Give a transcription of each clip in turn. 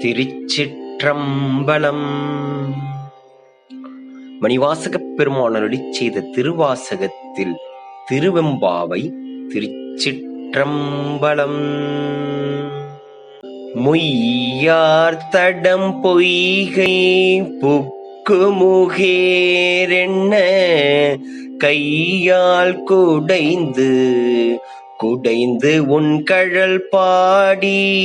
திருச்சிற்றம்பலம். மணிவாசகப் பெருமானருளி செய்த திருவாசகத்தில் திருவெம்பாவை திருச்சிற்றம்பலம். மொய்யார் தடம் பொய்கை புக்குமுகேரென்ன கையால் குடைந்து குடைந்து உன் கழல் பாடி.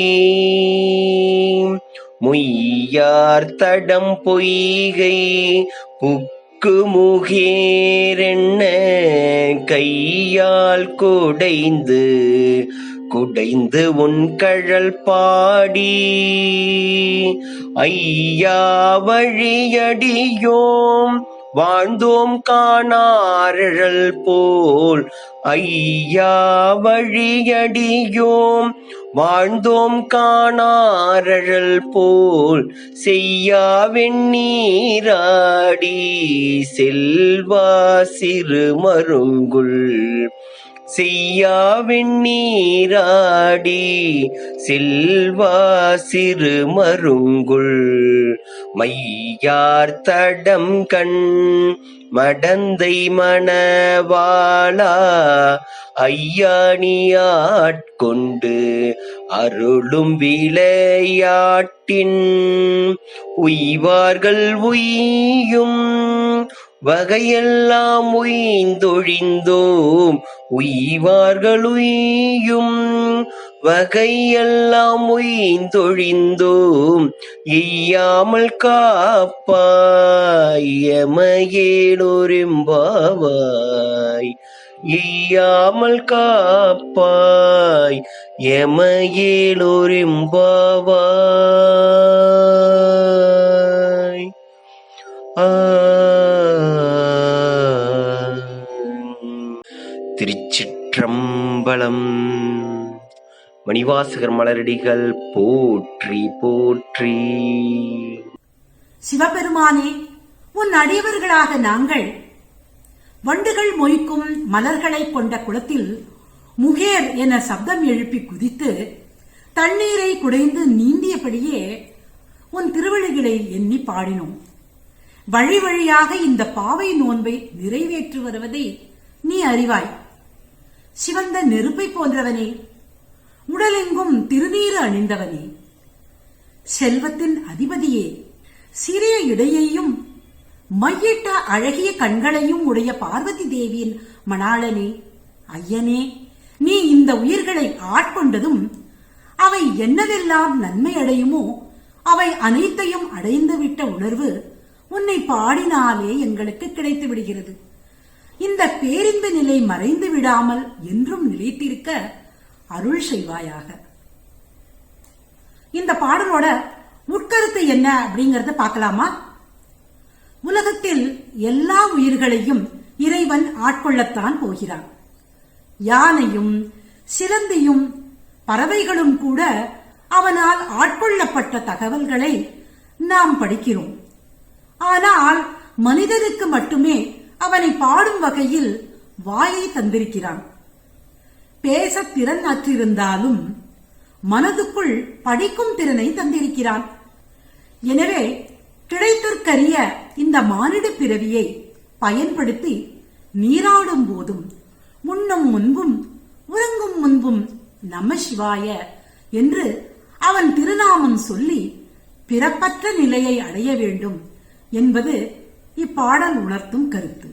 மொய்யார் தடம் பொய்கை புக்கு முகேரென்ன கையால் குடைந்து குடைந்து உன் கழல் பாடி. ஐயா வழியடியோம் வாழ்ந்தோம் காணாரழல் போல். ஐயா வழியடியோம் வாழ்ந்தோம் காணாரழல் போல் செய்யா வெண்ணீராடி செல்வா சிறு மருங்குள். செய்யா வெண்ணீராடி செல்வா சிறு மருங்குள் மையார் தடம் கண் மடந்தை மணவாளா ஐயாணியாட்கொண்டு அருளும் விளையாட்டின் உய்வார்கள் உய்யும் வகையெல்லாம் உய்ந்தொழிந்தோம் உய்வார்கள் உய்யும். வகையெல்லாம் உய்ந்தொழிந்தோம் எய்யாமல் காப்பாயமகேலோரெம்பாவாய் எய்யாமல் காப்பாய் எமகேலோரெம்பாவாய் திருச்சிற்றம்பலம். மணிவாசகர் மலரடிகள் போற்றி போற்றி. சிவபெருமானே உன் அடியவர்களாக நாங்கள் வண்டுகள் மொய்க்கும் மலர்களை கொண்ட குளத்தில் முகேர் என சப்தம் எழுப்பி குதித்து தண்ணீரை குடைந்து நீந்தியபடியே உன் திருவழிகளை எண்ணி பாடினோம். வழி வழியாக இந்த பாவை நோன்பை நிறைவேற்றி வருவதை நீ அறிவாய். சிவந்த நெருப்பை போன்றவனே. உடலெங்கும் திருநீறு அணிந்தவனே. செல்வத்தின் அதிபதியே சிறிய இடையையும் மையிட்ட அழகிய கண்களையும் உடைய பார்வதி தேவியின் மணாளனே. ஐயனே நீ இந்த உயிர்களை ஆட்கொண்டதும் அவை என்னவெல்லாம் நன்மை அடையுமோ அவை அனைத்தையும் அடைந்துவிட்ட உணர்வு உன்னை பாடினாலே எங்களுக்கு கிடைத்து விடுகிறது இந்த பேரின்ப நிலை மறைந்து விடாமல் என்றும் நிலைத்திருக்க அருள் செய்வாயாக. இந்த பாடலோட உட்கருத்து என்ன அப்படிங்கறத பார்க்கலாமா? உலகத்தில் எல்லா உயிர்களையும் இறைவன் ஆட்கொள்ளத்தான் போகிறான். யானையும் சிலந்தியும் பறவைகளும் கூட அவனால் ஆட்கொள்ளப்பட்ட தகவல்களை நாம் படிக்கிறோம். ஆனால் மனிதனுக்கு மட்டுமே அவனை பாடும் வகையில் வாயை தந்திருக்கிறான். பேச திறன் அற்றிருந்தாலும் மனதுக்குள் படிக்கும் திறனை தந்திருக்கிறான். எனவே கிடைத்திற்கரிய இந்த மானிட பிறவியை பயன்படுத்தி நீராடும் போதும் முன்னும் முன்பும் உறங்கும் முன்பும் நம சிவாய என்று அவன் திருநாமம் சொல்லி பிறப்பற்ற நிலையை அடைய வேண்டும் என்பது இப்பாடல் உணர்த்தும் கருத்து.